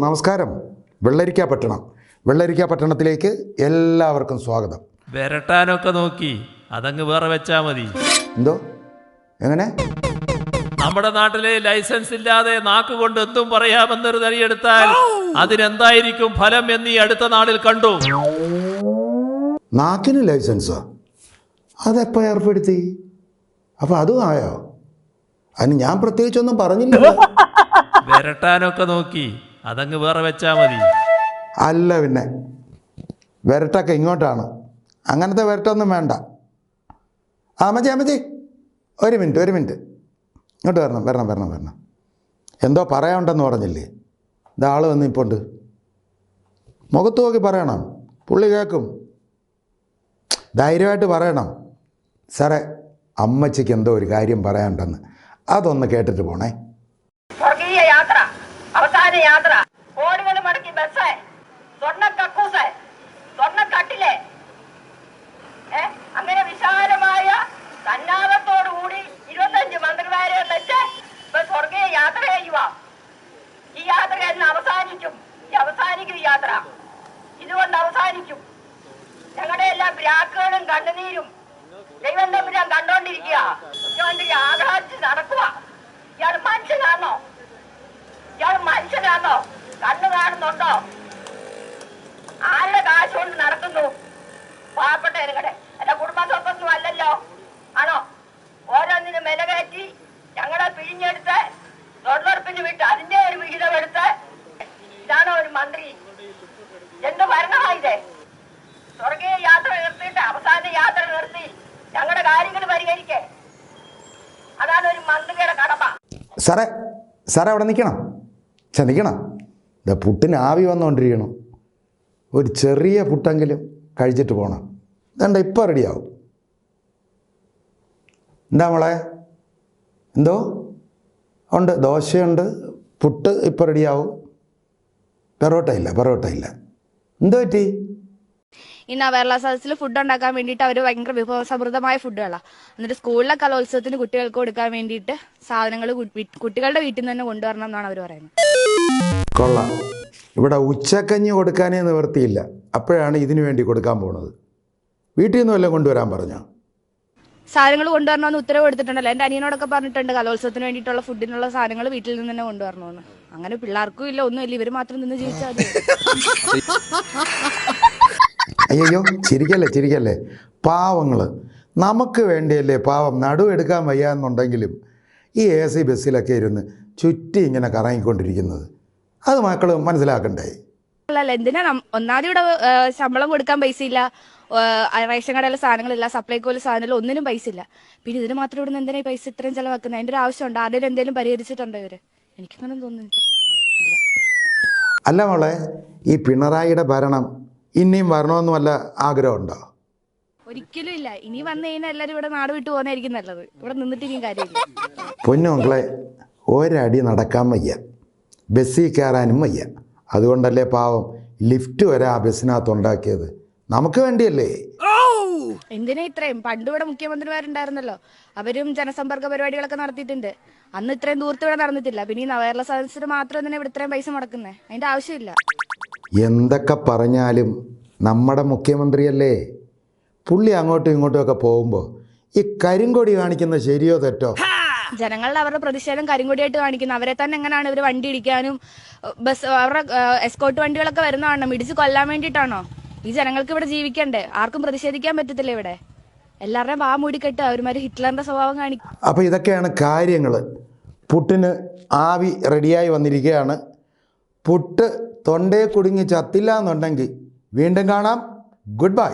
നമസ്കാരം. വെള്ളരിക്ക പട്ടണം. വെള്ളരിക്ക പട്ടണത്തിലേക്ക് എല്ലാവർക്കും സ്വാഗതം. വരട്ടാനൊക്കെ നോക്കി. അതങ്ങ് വേറെ വെച്ചാ മതി. എന്തോ? എങ്ങനെ? നമ്മുടെ നാട്ടിലെ ലൈസൻസ് ഇല്ലാതെ നാക്ക് കൊണ്ട് എന്തും പറയാമെന്നൊരു തരിയെടുത്താൽ അതിനെന്തായിരിക്കും ഫലം എന്ന് ഈ അടുത്ത നാളിൽ കണ്ടു. നാക്കിന് ലൈസൻസോ? അതെപ്പോൾ ഏർപ്പെടുത്തി? അപ്പോൾ അതും ആയോ? അതിന് ഞാൻ പ്രത്യേകിച്ചൊന്നും പറഞ്ഞില്ല വരട്ടാനൊക്കെ നോക്കി. അതങ്ങ് വേറെ വെച്ചാ മതി. അല്ല പിന്നെ വരട്ടൊക്കെ ഇങ്ങോട്ടാണ്. അങ്ങനത്തെ വരട്ടൊന്നും വേണ്ട. ആ അമ്മച്ചി അമ്മച്ചി ഒരു മിനിറ്റ് ഒരു മിനിറ്റ്. ഇങ്ങോട്ട് വരണം വരണം വരണം വരണം. എന്തോ പറയാനുണ്ടെന്ന് പറഞ്ഞില്ലേ? ഇതാൾ വന്ന് ഇപ്പോൾ ഉണ്ട് മുഖത്ത് നോക്കി പറയണം. പുള്ളി കേൾക്കും ധൈര്യമായിട്ട് പറയണം. സാറേ അമ്മച്ചിക്ക് എന്തോ ഒരു കാര്യം പറയാനുണ്ടെന്ന്. അതൊന്ന് കേട്ടിട്ട് പോണേ. അവസാന യാത്ര. കോടികൾ മടക്കി ബസ് സ്വർണ കക്കൂസ്. സ്വർണ കട്ടിൽ. അങ്ങനെ വിശാലമായ സന്നാഹത്തോടുകൂടി ഇരുപത്തഞ്ച് മന്ത്രിമാരെ വെച്ച് ഇപ്പൊ സ്വർഗീയ യാത്ര ചെയ്യുക. ഈ യാത്ര എന്ന് അവസാനിക്കും. ഈ അവസാനിക്കും യാത്ര. ഇതുകൊണ്ട് അവസാനിക്കും. ഞങ്ങളുടെ എല്ലാ ബ്രാക്കുകളും കണ്ണുനീരും ദൈവം തമ്പുരാൻ കണ്ടോണ്ടിരിക്കുക. മുഖ്യമന്ത്രി ആഘാതിച്ച് നടക്കുക. അതാണ് ഒരു സാറേ സാറേ അവിടെ നിൽക്കണം. ചെ നിൽക്കണം. ഇതാ പുട്ടിന് ആവി വന്നുകൊണ്ടിരിക്കണം ഒരു ചെറിയ പുട്ടെങ്കിലും കഴിച്ചിട്ട് പോകണം ഇതണ്ട ഇപ്പോൾ റെഡിയാവും എന്താ മോളെ? എന്തോ? ഉണ്ട് ദോശയുണ്ട് പുട്ട് ഇപ്പോൾ റെഡിയാവും പെറോട്ട ഇല്ല പെറോട്ട ഇല്ല. എന്തോ പറ്റി? ഈ നവേർല സദസ്സിൽ ഫുഡ് ഉണ്ടാക്കാൻ വേണ്ടിയിട്ട് അവർ ഭയങ്കര വിഭവസമൃദ്ധമായ ഫുഡുകളാണ് എന്നിട്ട് സ്കൂളിലെ കലോത്സവത്തിന് കുട്ടികൾക്ക് കൊടുക്കാൻ വേണ്ടിയിട്ട് സാധനങ്ങൾ കുട്ടികളുടെ വീട്ടിൽ നിന്ന് തന്നെ കൊണ്ടുവരണം എന്നാണ് അവർ പറയുന്നത്. കൊള്ളാം. ഇവിടെ ഉച്ചക്കഞ്ഞി കൊടുക്കാനേ നിവർത്തിയില്ല അപ്പോഴാണ് ഇതിനു വേണ്ടി കൊടുക്കാൻ പോണത്. വീട്ടിൽ നിന്ന് വല്ലതും കൊണ്ടുവരാൻ പറഞ്ഞോ? സാധനങ്ങൾ കൊണ്ടുവരണമെന്ന് ഉത്തരവ് എടുത്തിട്ടുണ്ടല്ലോ എന്റെ അനിയനോടൊക്കെ പറഞ്ഞിട്ടുണ്ട് കലോത്സവത്തിന് വേണ്ടിയിട്ടുള്ള ഫുഡിനുള്ള സാധനങ്ങൾ വീട്ടിൽ നിന്ന് തന്നെ കൊണ്ടുവരണമെന്ന്. അങ്ങനെ പിള്ളേർക്കും ഇല്ല ഒന്നുമില്ല. ഇവർ മാത്രം നിന്ന് ജീവിച്ചാൽ മതി. അയ്യോ ചിരിക്കല്ലേ ചിരിക്കല്ലേ? പാവങ്ങൾ നമുക്ക് വേണ്ടിയല്ലേ പാവം നടുവെടുക്കാൻ വയ്യാന്നുണ്ടെങ്കിലും ഈ എ സി ബസ്സിലൊക്കെ ഇരുന്ന് ചുറ്റി ഇങ്ങനെ കറങ്ങിക്കൊണ്ടിരിക്കുന്നത്. അത് മക്കൾ മനസ്സിലാക്കണ്ടേ? അല്ല എന്തിനാ ഒന്നാമത് ഇവിടെ ശമ്പളം കൊടുക്കാൻ പൈസ ഇല്ല റേഷൻ കടയിലെ സാധനങ്ങളില്ല സപ്ലൈകോയിലെ സാധനങ്ങൾ ഒന്നിനും പൈസ ഇല്ല പിന്നെ ഇതിന് മാത്രം ഇവിടുന്ന് എന്തിനാ പൈസ ഇത്രയും ചെലവാക്കുന്നത്? അതിന്റെ ഒരു ആവശ്യമുണ്ട്. ആദ്യം എന്തെങ്കിലും പരിഹരിച്ചിട്ടുണ്ടോ ഇവർ? എനിക്കങ്ങനെ തോന്നുന്നില്ല. അല്ല മോളെ ഈ പിണറായിയുടെ ഭരണം ഇനിയും വരണമെന്നും വല്ല ആഗ്രഹമുണ്ടോ? ഒരിക്കലും ഇല്ല. ഇനി വന്നു കഴിഞ്ഞാൽ എല്ലാവരും ഇവിടെ നാട് വിട്ടു പോകുന്നതായിരിക്കും നല്ലത്. ഇവിടെ നിന്നിട്ട് ഇനിയും കാര്യമില്ല. പൊന്നുമക്കളെ ഒരടി നടക്കാൻ വയ്യ. ബസ്സിൽ കയറാനും വയ്യ. അതുകൊണ്ടല്ലേ പാവം ലിഫ്റ്റ് വരെ ആ ബസ്സിനകത്ത് ഉണ്ടാക്കിയത്? നമുക്ക് വേണ്ടിയല്ലേ? എന്തിനാ ഇത്രയും? പണ്ട് ഇവിടെ മുഖ്യമന്ത്രിമാരുണ്ടായിരുന്നല്ലോ. അവരും ജനസമ്പർക്ക പരിപാടികളൊക്കെ നടത്തിയിട്ടുണ്ട്. അന്ന് ഇത്രയും ദൂരത്ത് ഇവിടെ നടന്നിട്ടില്ല. പിന്നെ ഈ നവകേരള സദസ്സിന് മാത്രം തന്നെ ഇവിടെ ഇത്രയും പൈസ മുടക്കുന്നേ? അതിന്റെ ആവശ്യമില്ല. എന്തൊക്കെ പറഞ്ഞാലും നമ്മുടെ മുഖ്യമന്ത്രിയല്ലേ? പുള്ളി അങ്ങോട്ടും ഇങ്ങോട്ടുമൊക്കെ പോകുമ്പോൾ ഈ കരിങ്കൊടി കാണിക്കുന്നത് ശരിയോ തെറ്റോ? ജനങ്ങളുടെ അവരുടെ പ്രതിഷേധം കരിങ്കൊടിയായിട്ട് കാണിക്കുന്നു. അവരെ തന്നെ എങ്ങനെയാണ് ഇവർ വണ്ടി ഇടിക്കാനും ബസ് അവരുടെ എസ്കോട്ട് വണ്ടികളൊക്കെ വരുന്നതാണോ? മിടിച്ച് കൊല്ലാൻ വേണ്ടിയിട്ടാണോ? ഈ ജനങ്ങൾക്ക് ഇവിടെ ജീവിക്കണ്ടേ? ആർക്കും പ്രതിഷേധിക്കാൻ പറ്റത്തില്ല ഇവിടെ? എല്ലാവരുടെയും വാ മൂടിക്കെട്ട് അവരുമാര് ഹിറ്റ്ലറിന്റെ സ്വഭാവം കാണിക്കും. അപ്പോൾ ഇതൊക്കെയാണ് കാര്യങ്ങൾ പുട്ടിന് ആവി റെഡിയായി വന്നിരിക്കുകയാണ്. പുട്ട് തൊണ്ടയെ കുടുങ്ങി ചത്തില്ല എന്നുണ്ടെങ്കിൽ വീണ്ടും കാണാം. Good bye